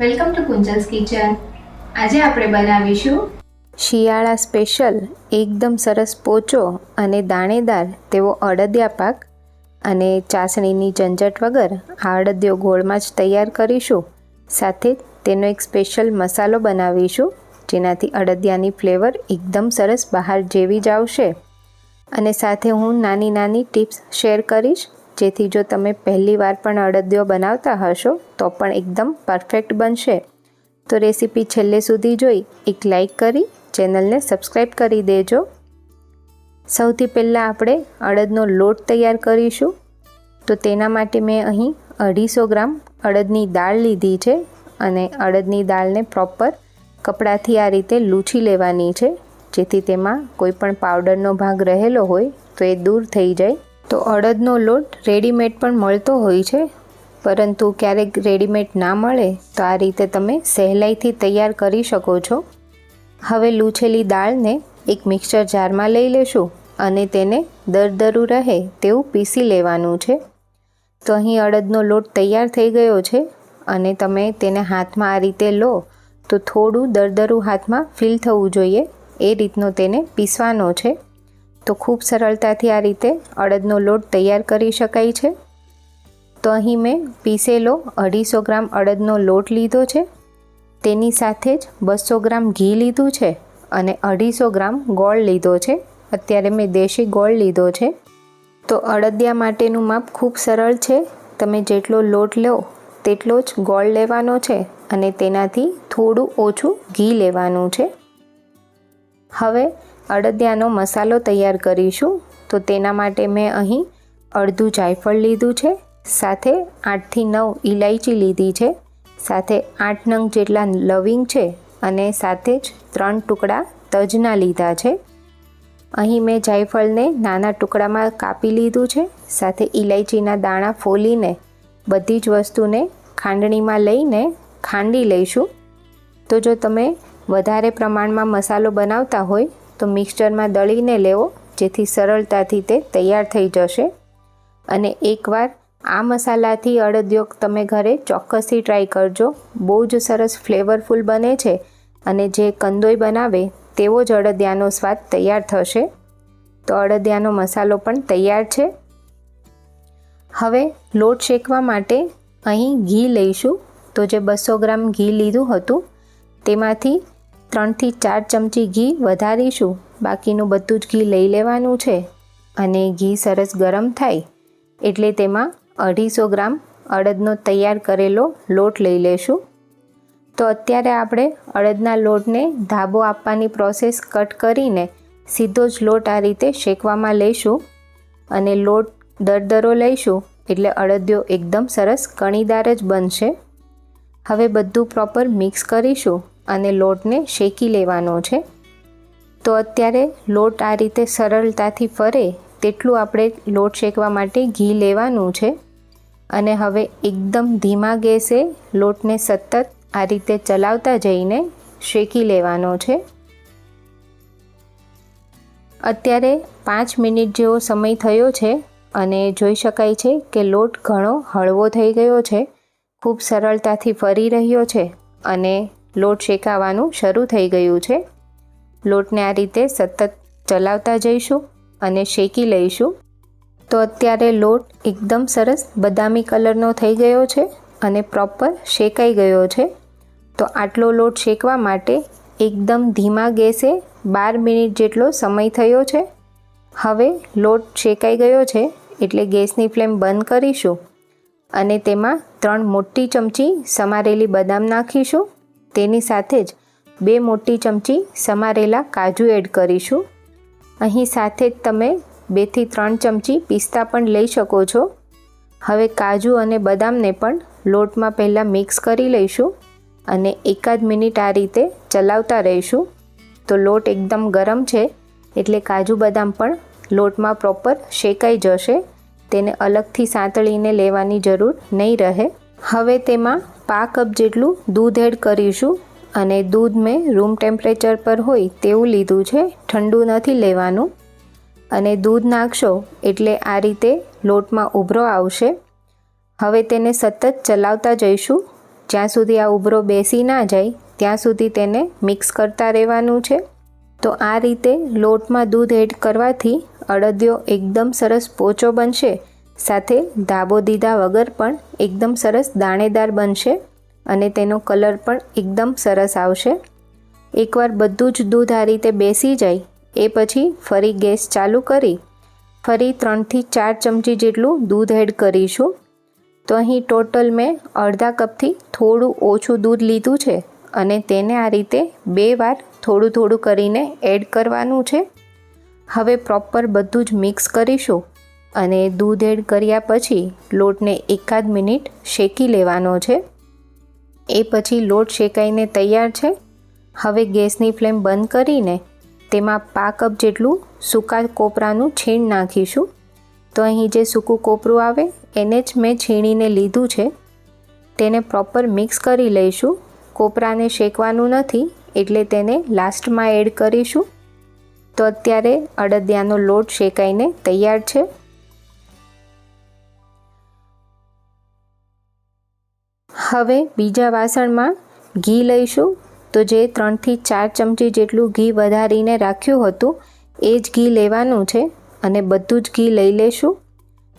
Welcome to Kunjal's kitchen. આજે આપણે બનાવીશું શિયાળા સ્પેશિયલ એકદમ સરસ પોચો અને દાણેદાર તેવો અડદિયા પાક અને ચાસણીની ઝંઝટ વગર આ અડદિયો ગોળમાં જ તૈયાર કરીશું. સાથે તેનો એક સ્પેશિયલ મસાલો બનાવીશું, જેનાથી અડદિયાની ફ્લેવર એકદમ સરસ બહાર જેવી જ આવશે. અને સાથે હું નાની નાની ટિપ્સ શેર કરીશ. જેથી જો તમે પહેલી વાર પણ અડદિયો બનાવતા હશો, તો પણ એકદમ પરફેક્ટ બનશે. તો રેસીપી છેલ્લે સુધી જોઈ, એક લાઈક કરી, ચેનલને સબસ્ક્રાઈબ કરી દેજો. સૌથી પહેલાં આપણે અડદનો લોટ તૈયાર કરીશું. તો તેના માટે મેં અહીં અઢીસો ગ્રામ અડદની દાળ લીધી છે અને અડદની દાળને પ્રોપર કપડાથી આ રીતે લૂછી લેવાની છે. જેથી તેમાં કોઈ પણ પાવડરનો ભાગ રહેલો હોય, તો એ દૂર થઈ જાય. તો અડદનો લોટ રેડીમેડ પણ મળતો હોય છે, પરંતુ ક્યારેક રેડીમેડ ના મળે તો આ રીતે તમે સહેલાઈથી તૈયાર કરી શકો છો. હવે લૂછેલી દાળને એક મિક્સર જારમાં લઈ લેશું અને તેને દરદરું રહે તેવું પીસી લેવાનું છે. તો અહીં અડદનો લોટ તૈયાર થઈ ગયો છે અને તમે તેને હાથમાં આ રીતે લો, તો થોડું દરદરું હાથમાં ફીલ થવું જોઈએ, એ રીતનો તેને પીસવાનો છે. તો ખૂબ સરળતાથી આ રીતે અડદનો લોટ તૈયાર કરી શકાય છે. તો અહીં મેં પીસેલો અઢીસો ગ્રામ અડદનો લોટ લીધો છે. તેની સાથે જ બસો ગ્રામ ઘી લીધું છે અને અઢીસો ગ્રામ ગોળ લીધો છે. અત્યારે મેં દેશી ગોળ લીધો છે. તો અડદિયા માટેનું માપ ખૂબ સરળ છે. તમે જેટલો લોટ લો તેટલો જ ગોળ લેવાનો છે અને તેનાથી થોડું ઓછું ઘી લેવાનું છે. હવે અડદિયાનો મસાલો તૈયાર કરીશું. તો તેના માટે મેં અહીં અડધું જાયફળ લીધું છે, સાથે આઠથી નવ ઇલાયચી લીધી છે, સાથે આઠ નંગ જેટલા લવિંગ છે અને સાથે જ ત્રણ ટુકડા તજના લીધા છે. અહીં મેં જાયફળને નાના ટુકડામાં કાપી લીધું છે, સાથે ઇલાયચીના દાણા ફોલીને બધી જ વસ્તુને ખાંડણીમાં લઈને ખાંડી લઈશું. તો જો તમે વધારે પ્રમાણમાં મસાલો બનાવતા હોય, તો મિક્સચરમાં દળીને લેવો, જેથી સરળતાથી તે તૈયાર થઈ જશે. અને એકવાર આ મસાલાથી અડદિયો તમે ઘરે ચોક્કસથી ટ્રાય કરજો. બહુ જ સરસ ફ્લેવરફુલ બને છે અને જે કંદોઈ બનાવે, તેવો જ અડદિયાનો સ્વાદ તૈયાર થશે. તો અડદિયાનો મસાલો પણ તૈયાર છે. હવે લોટ શેકવા માટે અહીં ઘી લઈશું. તો જે બસો ગ્રામ ઘી લીધું હતું, તેમાંથી ત્રણથી ચાર ચમચી ઘી વધારીશું. બાકીનું બધું જ ઘી લઈ લેવાનું છે અને ઘી સરસ ગરમ થાય એટલે તેમાં અઢીસો ગ્રામ અડદનો તૈયાર કરેલો લોટ લઈ લેશું. તો અત્યારે આપણે અડદના લોટને ધાબો આપવાની પ્રોસેસ કટ કરીને સીધો જ લોટ આ રીતે શેકવામાં લઈશું અને લોટ દરદરો લઈશું એટલે અડદિયો એકદમ સરસ કણીદાર જ બનશે. હવે બધું પ્રોપર મિક્સ કરીશું. અને લોટને શેકી લેવાનો છે. તો અત્યારે લોટ આ રીતે સરળતાથી ફરે તેટલું આપણે લોટ શેકવા માટે ઘી લેવાનું છે. અને હવે એકદમ ધીમા ગેસે લોટને સતત આ રીતે ચલાવતા જઈને શેકી લેવાનો છે. અત્યારે પાંચ મિનિટ જેવો સમય થયો છે અને જોઈ શકાય છે કે લોટ ઘણો હળવો થઈ ગયો છે. ખૂબ સરળતાથી ફરી રહ્યો છે અને લોટ શેકાવાનું શરૂ થઈ ગયું છે. લોટને આ રીતે સતત ચલાવતા જઈશું અને શેકી લઈશું. તો અત્યારે લોટ એકદમ સરસ બદામી કલરનો થઈ ગયો છે અને પ્રોપર શેકાઈ ગયો છે. તો આટલો લોટ શેકવા માટે એકદમ ધીમા ગેસે બાર મિનિટ જેટલો સમય થયો છે. હવે લોટ શેકાઈ ગયો છે એટલે ગેસની ફ્લેમ બંધ કરીશું અને તેમાં ત્રણ મોટી ચમચી સમારેલી બદામ નાખીશું. તેની સાથે જ બે મોટી ચમચી સમારેલા કાજુ એડ કરીશું. અહીં સાથે જ તમે બેથી ત્રણ ચમચી પિસ્તા પણ લઈ શકો છો. હવે કાજુ અને બદામને પણ લોટમાં પહેલાં મિક્સ કરી લઈશું અને એકાદ મિનિટ આ રીતે ચલાવતા રહીશું. તો લોટ એકદમ ગરમ છે, એટલે કાજુ બદામ પણ લોટમાં પ્રોપર શેકાઈ જશે. તેને અલગથી સાંતળીને લેવાની જરૂર નહીં રહે. હવે તેમાં પા કપ જેટલું દૂધ એડ કરીશું અને દૂધ મેં રૂમ ટેમ્પરેચર પર હોય તેવું લીધું છે, ઠંડુ નથી લેવાનું. અને દૂધ નાખશો એટલે આ રીતે લોટમાં ઉભરો આવશે. હવે તેને સતત ચલાવતા જઈશું. જ્યાં સુધી આ ઉભરો બેસી ના જાય, ત્યાં સુધી તેને મિક્સ કરતા રહેવાનું છે. તો આ રીતે લોટમાં દૂધ એડ કરવાથી અડદિયો એકદમ સરસ પોચો બનશે સાથે ધાબો દીધા વગર પણ એકદમ સરસ દાણેદાર બનશે અને તેનો કલર પણ એકદમ સરસ આવશે. એકવાર બધું જ દૂધ આ રીતે બેસી જાય, એ પછી ફરી ગેસ ચાલુ કરી, ફરી ત્રણથી ચાર ચમચી જેટલું દૂધ એડ કરીશું. તો અહીં ટોટલ મેં અડધા કપથી થોડું ઓછું દૂધ લીધું છે અને તેને આ રીતે બે વાર થોડું થોડું કરીને એડ કરવાનું છે. હવે પ્રોપર બધું જ મિક્સ કરીશું. અને દૂધ એડ કર્યા પછી લોટને એકાદ મિનિટ શેકી લેવાનો છે. એ પછી લોટ શેકાઈને તૈયાર છે. હવે ગેસની ફ્લેમ બંધ કરીને તેમાં પા કપ જેટલું સૂકા કોપરાનું છીણ નાખીશું. તો અહીં જે સૂકું કોપરું આવે એને જ મેં છીણીને લીધું છે. તેને પ્રોપર મિક્સ કરી લઈશું. કોપરાને શેકવાનું નથી એટલે તેને લાસ્ટમાં એડ કરીશું. તો અત્યારે અડદિયાનો લોટ શેકાઈને તૈયાર છે. હવે બીજા વાસણમાં ઘી લઈશું. તો જે ત્રણથી ચાર ચમચી જેટલું ઘી વધારીને રાખ્યું હતું, એ જ ઘી લેવાનું છે અને બધું જ ઘી લઈ લેશું.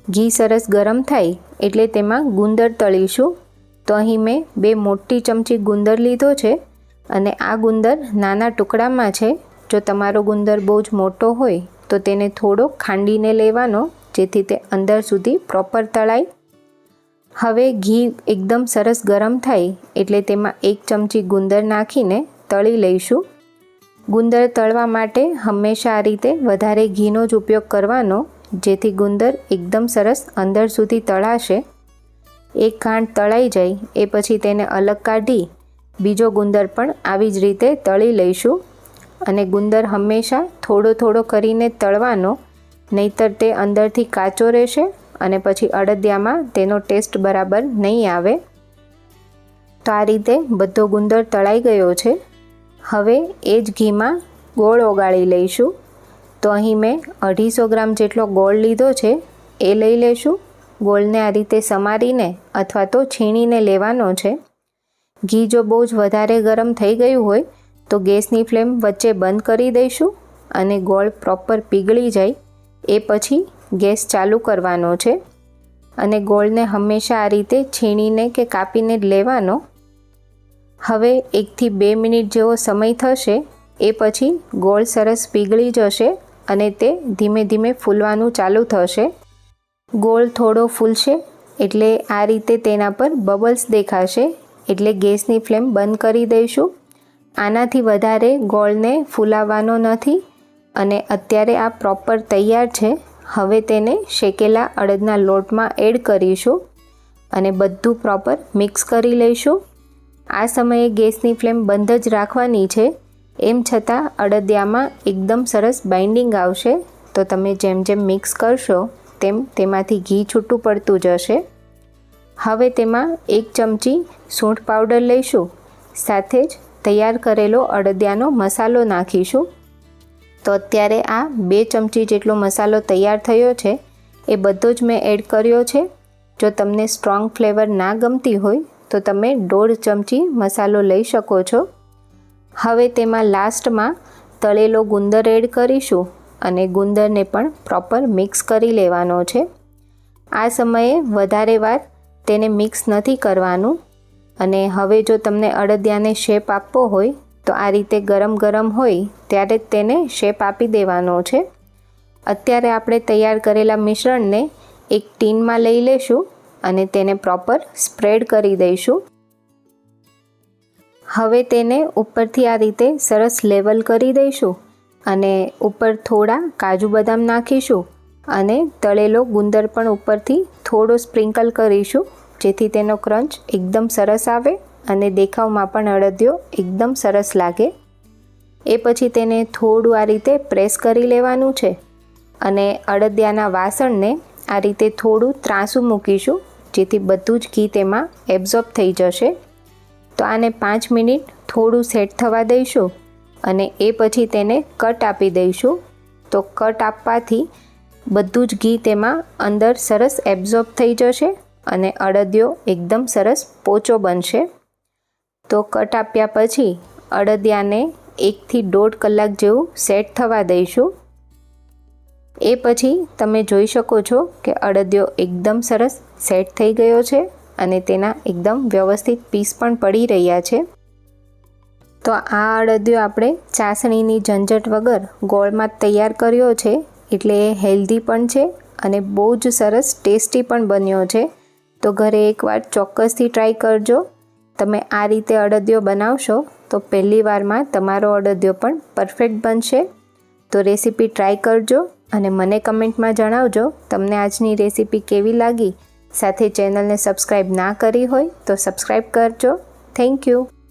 ઘી સરસ ગરમ થાય એટલે તેમાં ગુંદર તળીશું. તો અહીં મેં બે મોટી ચમચી ગુંદર લીધો છે અને આ ગુંદર નાના ટુકડામાં છે. જો તમારો ગુંદર બહુ જ મોટો હોય, તો તેને થોડો ખાંડીને લેવાનો, જેથી તે અંદર સુધી પ્રોપર તળાય. હવે ઘી એકદમ સરસ ગરમ થાય એટલે તેમાં એક ચમચી ગુંદર નાખીને તળી લઈશું. ગુંદર તળવા માટે હંમેશા આ રીતે વધારે ઘીનો જ ઉપયોગ કરવાનો, જેથી ગુંદર એકદમ સરસ અંદર સુધી તળાશે. એક ખાંડ તળાઈ જાય એ પછી તેને અલગ કાઢી બીજો ગુંદર પણ આવી જ રીતે તળી લઈશું. અને ગુંદર હંમેશા થોડો થોડો કરીને તળવાનો, નહીતર તે અંદરથી કાચો રહેશે અને પછી અડદિયામાં તેનો ટેસ્ટ બરાબર નહીં આવે. તો આ રીતે બધો ગુંદર તળાઈ ગયો છે. હવે એ જ ઘીમાં ગોળ ઓગાળી લઈશું. તો અહીં મેં અઢીસો ગ્રામ જેટલો ગોળ લીધો છે, એ લઈ લઈશું ગોળને આ રીતે સમારીને અથવા તો છીણીને લેવાનો છે. ઘી જો બહુ જ વધારે ગરમ થઈ ગયું હોય, તો ગેસની ફ્લેમ વચ્ચે બંધ કરી દઈશું અને ગોળ પ્રોપર પીગળી જાય. એ પછી ગેસ ચાલુ કરવાનો છે અને ગોળને હંમેશા આ રીતે છીણીને કે કાપીને લેવાનો. હવે એકથી બે મિનિટ જેવો સમય થશે, એ પછી ગોળ સરસ પીગળી જશે અને તે ધીમે ધીમે ફૂલવાનું ચાલુ થશે. ગોળ થોડો ફૂલશે એટલે આ રીતે તેના પર બબલ્સ દેખાશે એટલે ગેસની ફ્લેમ બંધ કરી દઈશું. આનાથી વધારે ગોળને ફૂલાવવાનો નથી અને અત્યારે આ પ્રોપર તૈયાર છે. હવે તેને શેકેલા અડદના લોટમાં એડ કરીશું અને બધું પ્રોપર મિક્સ કરી લઈશું. આ સમયે ગેસની ફ્લેમ બંધ જ રાખવાની છે. એમ છતાં અડદિયામાં એકદમ સરસ બાઇન્ડિંગ આવશે. તો તમે જેમ જેમ મિક્સ કરશો તેમ તેમાંથી ઘી છૂટું પડતું જશે. હવે તેમાં એક ચમચી સૂંઠ પાવડર લઈશું. સાથે જ તૈયાર કરેલો અડદિયાનો મસાલો નાખીશું. તો અત્યારે આ બે ચમચી જેટલો મસાલો તૈયાર થયો છે, એ બધો જ મેં એડ કર્યો છે. જો તમને સ્ટ્રોંગ ફ્લેવર ના ગમતી હોય, તો તમે દોઢ ચમચી મસાલો લઈ શકો છો. હવે તેમાં લાસ્ટમાં તળેલો ગુંદર એડ કરીશું અને ગુંદરને પણ પ્રોપર મિક્સ કરી લેવાનો છે. આ સમયે વધારે વાર તેને મિક્સ નથી કરવાનું. અને હવે જો તમને અડદિયાને શેપ આપવો હોય તો આ રીતે ગરમ ગરમ હોય ત્યારે જ તેને શેપ આપી દેવાનો છે. અત્યારે આપણે તૈયાર કરેલા મિશ્રણને એક ટીનમાં લઈ લેશું અને તેને પ્રોપર સ્પ્રેડ કરી દઈશું. હવે તેને ઉપરથી આ રીતે સરસ લેવલ કરી દઈશું અને ઉપર થોડા કાજુ બદામ નાખીશું અને તળેલો ગુંદર પણ ઉપરથી થોડો સ્પ્રિંકલ કરીશું જેથી તેનો ક્રંચ એકદમ સરસ આવે. અને દેખાવમાં પણ અડદિયો એકદમ સરસ લાગે. એ પછી તેને થોડું આ રીતે પ્રેસ કરી લેવાનું છે અને અડદિયાના વાસણને આ રીતે થોડું ત્રાંસું મૂકીશું, જેથી બધું જ ઘી તેમાં એબ્ઝોર્બ થઈ જશે. તો આને પાંચ મિનિટ થોડું સેટ થવા દઈશું અને એ પછી તેને કટ આપી દઈશું. તો કટ આપવાથી બધું જ ઘી તેમાં અંદર સરસ એબ્ઝોર્બ થઈ જશે અને અડદિયો એકદમ સરસ પોચો બનશે. તો કટ આપ્યા પછી અડદિયાને એકથી દોઢ કલાક જેવું સેટ થવા દઈશું. એ પછી તમે જોઈ શકો છો કે અડદિયો એકદમ સરસ સેટ થઈ ગયો છે અને તેના એકદમ વ્યવસ્થિત પીસ પણ પડી રહ્યા છે. તો આ અડદિયો આપણે ચાસણીની ઝંઝટ વગર ગોળમાં તૈયાર કર્યો છે એટલે એ હેલ્ધી પણ છે અને બહુ જ સરસ ટેસ્ટી પણ બન્યો છે. તો ઘરે એકવાર ચોક્કસથી ટ્રાય કરજો. તમે આ રીતે અડદિયો બનાવશો, તો પહેલી વારમાં તમારો અડદિયો પણ પરફેક્ટ બનશે. તો રેસીપી ટ્રાય કરજો અને મને કમેન્ટમાં જણાવજો તમને આજની રેસીપી કેવી લાગી. સાથે ચેનલને સબસ્ક્રાઈબ ના કરી હોય તો સબસ્ક્રાઈબ કરજો. Thank you